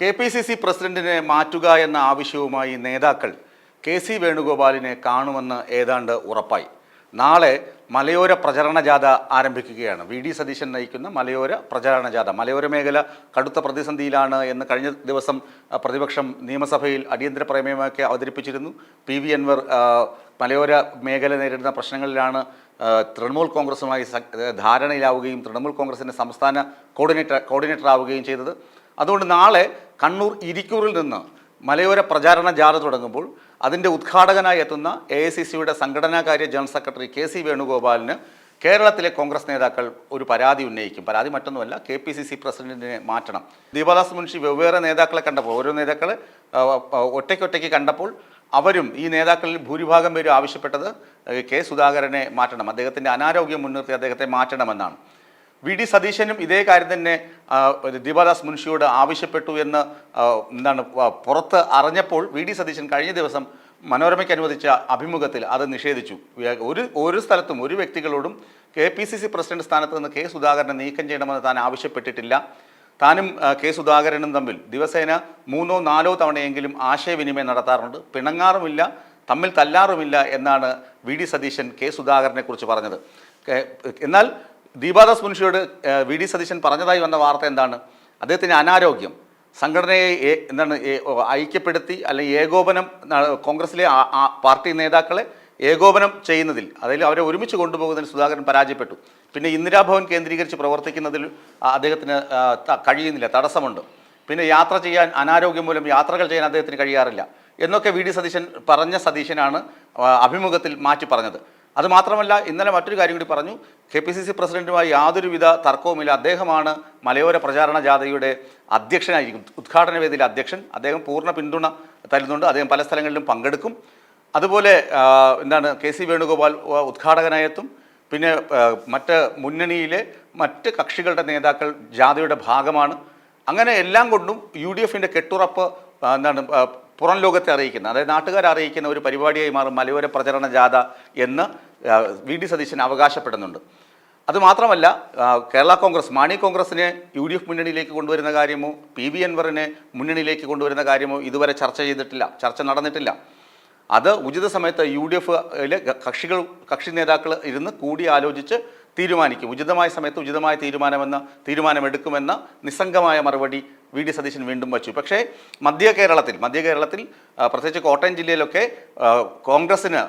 K P C C പ്രസിഡന്റിനെ മാറ്റുക എന്ന ആവശ്യവുമായി നേതാക്കൾ കെ സി വേണുഗോപാലിനെ കാണുമെന്ന് ഏതാണ്ട് ഉറപ്പായി. നാളെ മലയോര പ്രചരണ ജാഥ ആരംഭിക്കുകയാണ്. വി ഡി സതീശൻ നയിക്കുന്ന മലയോര പ്രചരണ ജാഥ. മലയോര മേഖല കടുത്ത പ്രതിസന്ധിയിലാണ് എന്ന് കഴിഞ്ഞ ദിവസം പ്രതിപക്ഷം നിയമസഭയിൽ അടിയന്തര പ്രമേയമൊക്കെ അവതരിപ്പിച്ചിരുന്നു. പി വി അൻവർ മലയോര മേഖല നേരിടുന്ന പ്രശ്നങ്ങളിലാണ് തൃണമൂൽ കോൺഗ്രസുമായി ധാരണയിലാവുകയും തൃണമൂൽ കോൺഗ്രസിന്റെ സംസ്ഥാന കോർഡിനേറ്റർ കോർഡിനേറ്റർ ആവുകയും ചെയ്തത്. അതുകൊണ്ട് നാളെ കണ്ണൂർ ഇരിക്കൂറിൽ നിന്ന് മലയോര പ്രചാരണ ജാഥ തുടങ്ങുമ്പോൾ അതിന്റെ ഉദ്ഘാടകനായി എത്തുന്ന എ ഐ സി സിയുടെ സംഘടനാകാര്യ ജനറൽ സെക്രട്ടറി കെ സി വേണുഗോപാലിന് കേരളത്തിലെ കോൺഗ്രസ് നേതാക്കൾ ഒരു പരാതി ഉന്നയിക്കും. പരാതി മറ്റൊന്നുമല്ല കെ പി സി സി പ്രസിഡന്റിനെ മാറ്റണം. ദീപാദാസ് മുൻഷി വെവ്വേറെ നേതാക്കളെ കണ്ടപ്പോൾ ഓരോ നേതാക്കളെ ഒറ്റയ്ക്കൊറ്റയ്ക്ക് കണ്ടപ്പോൾ അവരും ഈ നേതാക്കളിൽ ഭൂരിഭാഗം പേരും ആവശ്യപ്പെട്ടത് കെ സുധാകരനെ മാറ്റണം. അദ്ദേഹത്തിന്റെ അനാരോഗ്യം മുൻനിർത്തി അദ്ദേഹത്തെ മാറ്റണമെന്നാണ്. വി ഡി സതീശനും ഇതേ കാര്യം തന്നെ ദീപാദാസ് മുൻഷിയോട് ആവശ്യപ്പെട്ടു എന്ന് എന്താണ് പുറത്ത് അറിഞ്ഞപ്പോൾ വി ഡി സതീശൻ കഴിഞ്ഞ ദിവസം മനോരമയ്ക്ക് അനുവദിച്ച അഭിമുഖത്തിൽ അത് നിഷേധിച്ചു. ഒരു ഒരു സ്ഥലത്തും ഒരു വ്യക്തികളോടും K P C C president സ്ഥാനത്ത് നിന്ന് കെ സുധാകരനെ നീക്കം ചെയ്യണമെന്ന് താൻ ആവശ്യപ്പെട്ടിട്ടില്ല. താനും കെ സുധാകരനും തമ്മിൽ ദിവസേന മൂന്നോ നാലോ തവണയെങ്കിലും ആശയവിനിമയം നടത്താറുണ്ട്. പിണങ്ങാറുമില്ല തമ്മിൽ തല്ലാറുമില്ല എന്നാണ് വി ഡി സതീശൻ കെ സുധാകരനെ കുറിച്ച് പറഞ്ഞത്. എന്നാൽ ദീപാദാസ് മുൻഷിയോട് വി ഡി സതീശൻ പറഞ്ഞതായി വന്ന വാർത്ത എന്താണ്? അദ്ദേഹത്തിന് അനാരോഗ്യം. സംഘടനയെ എന്താണ് ഐക്യപ്പെടുത്തി അല്ലെങ്കിൽ ഏകോപനം കോൺഗ്രസിലെ പാർട്ടി നേതാക്കളെ ഏകോപനം ചെയ്യുന്നതിൽ അതിൽ അവരെ ഒരുമിച്ച് കൊണ്ടുപോകുന്നതിൽ സുധാകരൻ പരാജയപ്പെട്ടു. പിന്നെ ഇന്ദിരാഭവൻ കേന്ദ്രീകരിച്ച് പ്രവർത്തിക്കുന്നതിൽ അദ്ദേഹത്തിന് കഴിയുന്നില്ല തടസ്സമുണ്ട്. പിന്നെ യാത്ര ചെയ്യാൻ അനാരോഗ്യം മൂലം യാത്രകൾ ചെയ്യാൻ അദ്ദേഹത്തിന് കഴിയാറില്ല. എന്നൊക്കെ വി ഡി സതീശൻ പറഞ്ഞ സതീശനാണ് അഭിമുഖത്തിൽ മാറ്റി പറഞ്ഞത്. അത് മാത്രമല്ല ഇന്നലെ മറ്റൊരു കാര്യം കൂടി പറഞ്ഞു. കെ പി സി സി പ്രസിഡന്റുമായി യാതൊരുവിധ തർക്കവുമില്ല. അദ്ദേഹമാണ് മലയോര പ്രചാരണ ജാഥയുടെ അധ്യക്ഷനായിരിക്കും ഉദ്ഘാടന വേദിയിലെ അധ്യക്ഷൻ. അദ്ദേഹം പൂർണ പിന്തുണ തരുന്നുണ്ട്. അദ്ദേഹം പല സ്ഥലങ്ങളിലും പങ്കെടുക്കും. അതുപോലെ എന്താണ് കെ സി വേണുഗോപാൽ ഉദ്ഘാടകനായെത്തും പിന്നെ മറ്റ് മുന്നണിയിലെ മറ്റ് കക്ഷികളുടെ നേതാക്കൾ ജാഥയുടെ ഭാഗമാണ്. അങ്ങനെ എല്ലാം കൊണ്ടും യു ഡി എഫിന്റെ കെട്ടുറപ്പ് എന്താണ് പുറം ലോകത്തെ അറിയിക്കുന്ന അതായത് നാട്ടുകാരെ അറിയിക്കുന്ന ഒരു പരിപാടിയായി മാറും മലയോര പ്രചരണ ജാഥ എന്ന് വി ഡി സതീശൻ അവകാശപ്പെടുന്നുണ്ട്. അതുമാത്രമല്ല കേരള കോൺഗ്രസ് മാണി കോൺഗ്രസിനെ യു ഡി എഫ് മുന്നണിയിലേക്ക് കൊണ്ടുവരുന്ന കാര്യമോ പി വി അൻവറിനെ മുന്നണിയിലേക്ക് കൊണ്ടുവരുന്ന കാര്യമോ ഇതുവരെ ചർച്ച ചെയ്തിട്ടില്ല ചർച്ച നടന്നിട്ടില്ല. അത് ഉചിത സമയത്ത് യു ഡി എഫിലെ കക്ഷികൾ കക്ഷി നേതാക്കൾ ഇരുന്ന് കൂടി ആലോചിച്ച് തീരുമാനിക്കും. ഉചിതമായ സമയത്ത് ഉചിതമായ തീരുമാനമെന്ന് തീരുമാനമെടുക്കുമെന്ന നിസ്സംഗമായ മറുപടി വി ഡി സതീശൻ വീണ്ടും വച്ചു. പക്ഷേ മധ്യ കേരളത്തിൽ മധ്യ കേരളത്തിൽ പ്രത്യേകിച്ച് കോട്ടയം ജില്ലയിലൊക്കെ കോൺഗ്രസ്സിന്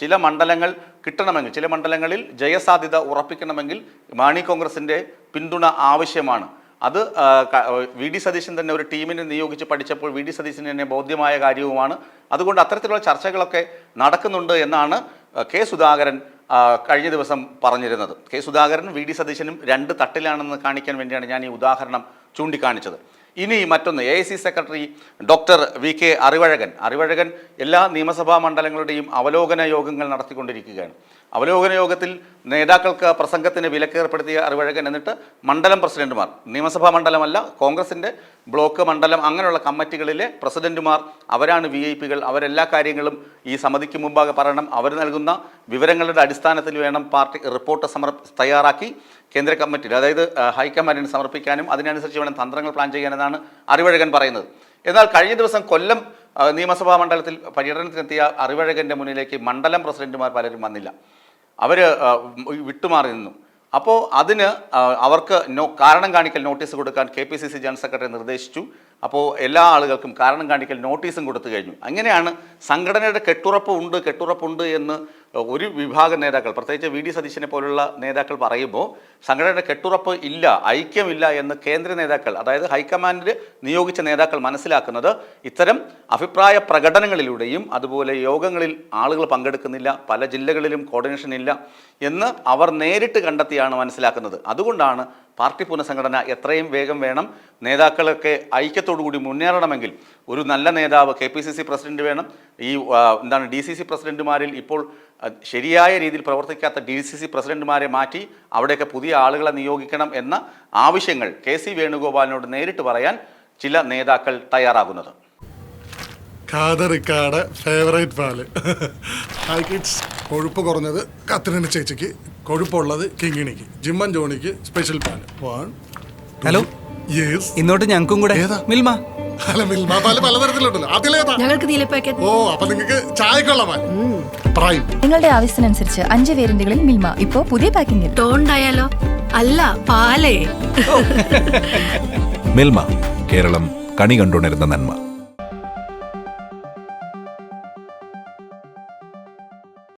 ചില മണ്ഡലങ്ങൾ കിട്ടണമെങ്കിൽ ചില മണ്ഡലങ്ങളിൽ ജയസാധ്യത ഉറപ്പിക്കണമെങ്കിൽ മാണി കോൺഗ്രസിന്റെ പിന്തുണ ആവശ്യമാണ്. അത് വി ഡി സതീശൻ തന്നെ ഒരു ടീമിനെ നിയോഗിച്ച് പഠിച്ചപ്പോൾ വി ഡി സതീശൻ തന്നെ ബോധ്യമായ കാര്യവുമാണ്. അതുകൊണ്ട് അത്തരത്തിലുള്ള ചർച്ചകളൊക്കെ നടക്കുന്നുണ്ട് എന്നാണ് കെ സുധാകരൻ കഴിഞ്ഞ ദിവസം പറഞ്ഞിരുന്നത്. കെ സുധാകരൻ വി ഡി സതീശനും രണ്ട് തട്ടിലാണെന്ന് കാണിക്കാൻ വേണ്ടിയാണ് ഞാൻ ഈ ഉദാഹരണം ചൂണ്ടിക്കാണിച്ചത്. ഇനി മറ്റൊന്ന് A secretary doctor V K Arivazhagan. Arivazhagan എല്ലാ നിയമസഭാ മണ്ഡലങ്ങളുടെയും അവലോകന യോഗങ്ങൾ നടത്തിക്കൊണ്ടിരിക്കുകയാണ്. അവലോകന യോഗത്തിൽ നേതാക്കൾക്ക് പ്രസംഗത്തിന് വിലക്കേർപ്പെടുത്തിയ അറിവഴകൻ എന്നിട്ട് മണ്ഡലം പ്രസിഡന്റുമാർ നിയമസഭാ മണ്ഡലമല്ല കോൺഗ്രസിന്റെ ബ്ലോക്ക് മണ്ഡലം അങ്ങനെയുള്ള കമ്മിറ്റികളിലെ പ്രസിഡന്റുമാർ അവരാണ് വി ഐ പികൾ അവരെല്ലാ കാര്യങ്ങളും ഈ സമിതിക്ക് മുമ്പാകെ പറയണം. അവർ നൽകുന്ന വിവരങ്ങളുടെ അടിസ്ഥാനത്തിൽ വേണം പാർട്ടി റിപ്പോർട്ട് സമർ തയ്യാറാക്കി കേന്ദ്ര കമ്മിറ്റിയിൽ അതായത് ഹൈക്കമാൻഡിന് സമർപ്പിക്കാനും അതിനനുസരിച്ച് വേണം തന്ത്രങ്ങൾ പ്ലാൻ ചെയ്യാനെന്നാണ് അറിവഴകൻ പറയുന്നത്. എന്നാൽ കഴിഞ്ഞ ദിവസം കൊല്ലം നിയമസഭാ മണ്ഡലത്തിൽ പര്യടനത്തിനെത്തിയ അറിവഴകന്റെ മുന്നിലേക്ക് മണ്ഡലം പ്രസിഡന്റുമാർ പലരും വന്നില്ല. അവർ വിട്ടുമാറി നിന്നു. അപ്പോൾ അതിന് അവർക്ക് നോ കാരണം കാണിക്കൽ നോട്ടീസ് കൊടുക്കാൻ K P C C general secretary നിർദ്ദേശിച്ചു. അപ്പോൾ എല്ലാ ആളുകൾക്കും കാരണം കാണിക്കൽ നോട്ടീസും കൊടുത്തു കഴിഞ്ഞു. അങ്ങനെയാണ് സംഘടനയുടെ കെട്ടുറപ്പ് ഉണ്ട് കെട്ടുറപ്പുണ്ട് എന്ന് ഒരു വിഭാഗം നേതാക്കൾ പ്രത്യേകിച്ച് വി ഡി സതീശനെ പോലുള്ള നേതാക്കൾ പറയുമ്പോൾ സംഘടനയുടെ കെട്ടുറപ്പ് ഇല്ല ഐക്യമില്ല എന്ന് കേന്ദ്ര നേതാക്കൾ അതായത് ഹൈക്കമാൻഡിൽ നിയോഗിച്ച നേതാക്കൾ മനസ്സിലാക്കുന്നത് ഇത്തരം അഭിപ്രായ പ്രകടനങ്ങളിലൂടെയും അതുപോലെ യോഗങ്ങളിൽ ആളുകൾ പങ്കെടുക്കുന്നില്ല പല ജില്ലകളിലും കോർഡിനേഷൻ ഇല്ല എന്ന് അവർ നേരിട്ട് കണ്ടെത്തിയാണ് മനസ്സിലാക്കുന്നത്. അതുകൊണ്ടാണ് പാർട്ടി പുനഃസംഘടന എത്രയും വേഗം വേണം നേതാക്കളൊക്കെ കൂടി മുന്നേറണമെങ്കിൽ. ഒരു നല്ല നേതാവ് K P C C president വേണം. ഈ എന്താണ് ഡി സി സി പ്രസിഡന്റുമാരിൽ ഇപ്പോൾ ശരിയായ രീതിയിൽ പ്രവർത്തിക്കാത്ത ഡി സി സി പ്രസിഡന്റുമാരെ മാറ്റി അവിടെയൊക്കെ പുതിയ ആളുകളെ നിയോഗിക്കണം എന്ന ആവശ്യങ്ങൾ കെ സി വേണുഗോപാലിനോട് നേരിട്ട് പറയാൻ ചില നേതാക്കൾ തയ്യാറാകുന്നത്. കാതറിക്കാട് ഫേവറേറ്റ് പാൽ. കിഡ്സ് കൊഴുപ്പ് കുറഞ്ഞത് കത്രിന ചേച്ചിക്ക് കൊഴുപ്പുള്ളത് കിങ്ങിണിക്ക് ജിമ്മൻ ജോണിക്ക് സ്പെഷ്യൽ പാൽ. വൺ ഹലോ യെസ് ഇന്നോട്ട് ഞങ്ങൾക്കും കൂടെ. ഏതാ? മിൽമ. അല്ല മിൽമ പാൽ പലതരത്തിലുണ്ടല്ലോ അതിലേതാ ഞങ്ങൾക്ക് നീല പാക്കറ്റ് ഓ അപ്പൊ നിങ്ങൾക്ക് ചായക്കുള്ള പാൽ പ്രൈം നിങ്ങളുടെ ആവശ്യത്തിനനുസരിച്ച് അഞ്ച് വേരിയന്റുകളിൽ മിൽമ. ഇപ്പോ പുതിയ പാക്കിംഗിൽ ടോണ്ടായാലോ അല്ല പാലേ. മിൽമ കേരളം കണി കണ്ടുണരുന്ന നന്മ.